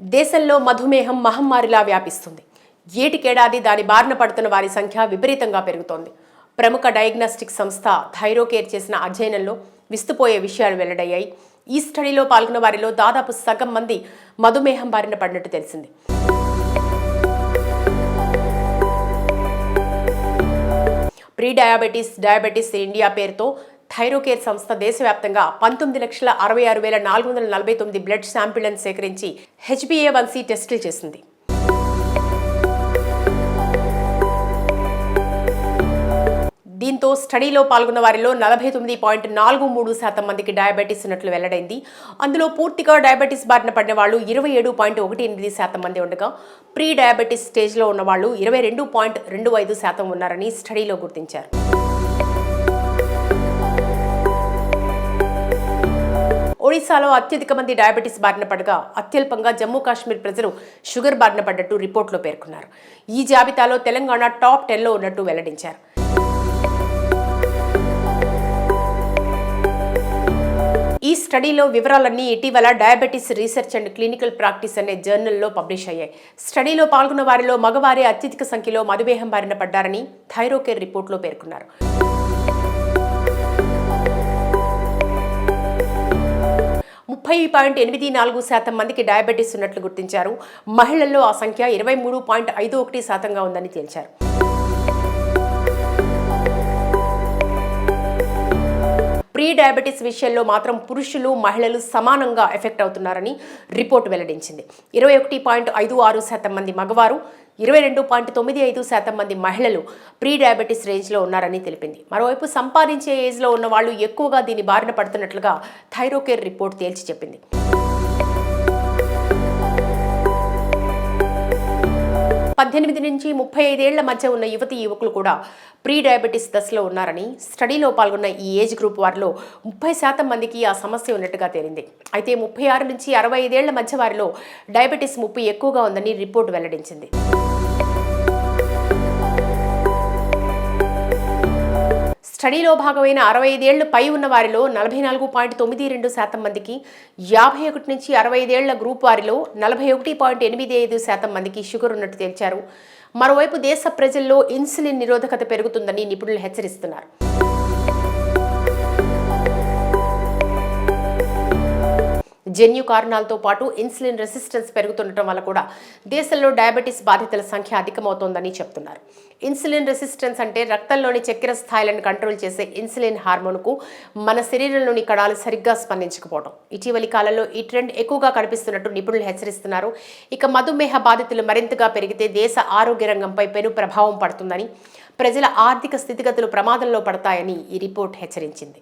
దేశంలో మధుమేహం మహమ్మారిలా వ్యాపిస్తుంది. ఏటికేడాది దాని బారిన పడుతున్న వారి సంఖ్య విపరీతంగా పెరుగుతోంది. ప్రముఖ డయాగ్నోస్టిక్ సంస్థ థైరోకేర్ చేసిన అధ్యయనంలో విస్తుపోయే విషయాలు వెల్లడయ్యాయి. ఈ స్టడీలో పాల్గొన్న వారిలో దాదాపు సగం మంది మధుమేహం బారిన పడినట్టు తెలిసింది. ప్రీ డయాబెటీస్ డయాబెటీస్ ఇండియా పేరుతో థైరోకేర్ సంస్థ దేశవ్యాప్తంగా పంతొమ్మిది లక్షల అరవై ఆరు వేల నాలుగు వందల నలభై తొమ్మిది బ్లడ్ శాంపిళ్ళను సేకరించి హెచ్బిఏ వన్సీ టెస్టులు చేసింది. దీంతో స్టడీలో పాల్గొన్న వారిలో నలభై తొమ్మిది పాయింట్ నాలుగు మూడు శాతం మందికి డయాబెటీస్ ఉన్నట్లు వెల్లడైంది. అందులో పూర్తిగా డయాబెటీస్ బారిన పడిన వాళ్ళు ఇరవై ఏడు పాయింట్ ఒకటి ఎనిమిది శాతం మంది ఉండగా ప్రీ డయాబెటీస్ స్టేజ్లో ఉన్న వాళ్ళు ఇరవై రెండు పాయింట్ రెండు ఐదు శాతం ఉన్నారని స్టడీలో గుర్తించారు. ఒడిశాలో అత్యధిక మంది డయాబెటీస్ బారిన పడగా అత్యల్పంగా జమ్మూ కాశ్మీర్ ప్రజలు షుగర్ బారిన పడ్డట్టు రిపోర్టులో పేర్కొన్నారు. ఈ జాబితాలో తెలంగాణ టాప్ టెన్లో ఉన్నట్టు వెల్లడించారు. ఈ స్టడీలో వివరాలన్నీ ఇటీవల diabetes research and clinical practice అనే జర్నల్లో పబ్లిష్ అయ్యాయి. స్టడీలో పాల్గొన్న వారిలో మగవారే అత్యధిక సంఖ్యలో మధుమేహం బారిన పడ్డారని థైరోకేర్ రిపోర్టులో పేర్కొన్నారు. ముప్పై పాయింట్ ఎనిమిది నాలుగు శాతం మందికి డయాబెటీస్ ఉన్నట్లు గుర్తించారు. మహిళల్లో ఆ సంఖ్య ఇరవై మూడు పాయింట్ ఐదు ఒకటి శాతంగా ఉందని తేల్చారు. ప్రీ డయాబెటీస్ విషయంలో మాత్రం పురుషులు మహిళలు సమానంగా ఎఫెక్ట్ అవుతున్నారని రిపోర్ట్ వెల్లడించింది. ఇరవై ఒకటి పాయింట్ ఐదు ఆరు శాతం మంది మగవారు ఇరవై రెండు పాయింట్ తొమ్మిది ఐదు శాతం మంది మహిళలు ప్రీ డయాబెటీస్ రేంజ్లో ఉన్నారని తెలిపింది. మరోవైపు సంపాదించే ఏజ్లో ఉన్న వాళ్ళు ఎక్కువగా దీని బారిన పడుతున్నట్లుగా థైరోకేర్ రిపోర్ట్ తేల్చి చెప్పింది. పద్దెనిమిది నుంచి ముప్పై ఐదేళ్ళ మధ్య ఉన్న యువతి యువకులు కూడా ప్రీ డయాబెటీస్ దశలో ఉన్నారని స్టడీలో పాల్గొన్న ఈ ఏజ్ గ్రూప్ వారిలో ముప్పై శాతం మందికి ఆ సమస్య ఉన్నట్టుగా తేలింది. అయితే ముప్పై ఆరు నుంచి అరవై ఐదేళ్ళ మధ్య వారిలో డయాబెటీస్ ముప్పు ఎక్కువగా ఉందని రిపోర్ట్ వెల్లడించింది. స్టడీలో భాగమైన అరవై ఐదేళ్ళు పై ఉన్న వారిలో నలభై నాలుగు పాయింట్ తొమ్మిది రెండు శాతం మందికి యాభై ఒకటి నుంచి అరవై ఐదేళ్ళ గ్రూప్ వారిలో నలభై ఒకటి పాయింట్ ఎనిమిది ఐదు శాతం మందికి షుగర్ ఉన్నట్టు తేల్చారు. మరోవైపు దేశ ప్రజల్లో ఇన్సులిన్ నిరోధకత పెరుగుతుందని నిపుణులు హెచ్చరిస్తున్నారు. జన్యు కారణాలతో పాటు ఇన్సులిన్ రెసిస్టెన్స్ పెరుగుతుండటం వల్ల కూడా దేశంలో డయాబెటీస్ బాధితుల సంఖ్య అధికమవుతోందని చెప్తున్నారు. ఇన్సులిన్ రెసిస్టెన్స్ అంటే రక్తంలోని చక్కెర స్థాయిలను కంట్రోల్ చేసే ఇన్సులిన్ హార్మోన్కు మన శరీరంలోని కణాలు సరిగ్గా స్పందించకపోవడం. ఇటీవలి కాలంలో ఈ ట్రెండ్ ఎక్కువగా కనిపిస్తున్నట్టు నిపుణులు హెచ్చరిస్తున్నారు. ఇక మధుమేహ బాధితులు మరింతగా పెరిగితే దేశ ఆరోగ్య రంగంపై పెను ప్రభావం పడుతుందని ప్రజల ఆర్థిక స్థితిగతులు ప్రమాదంలో పడతాయని ఈ రిపోర్ట్ హెచ్చరించింది.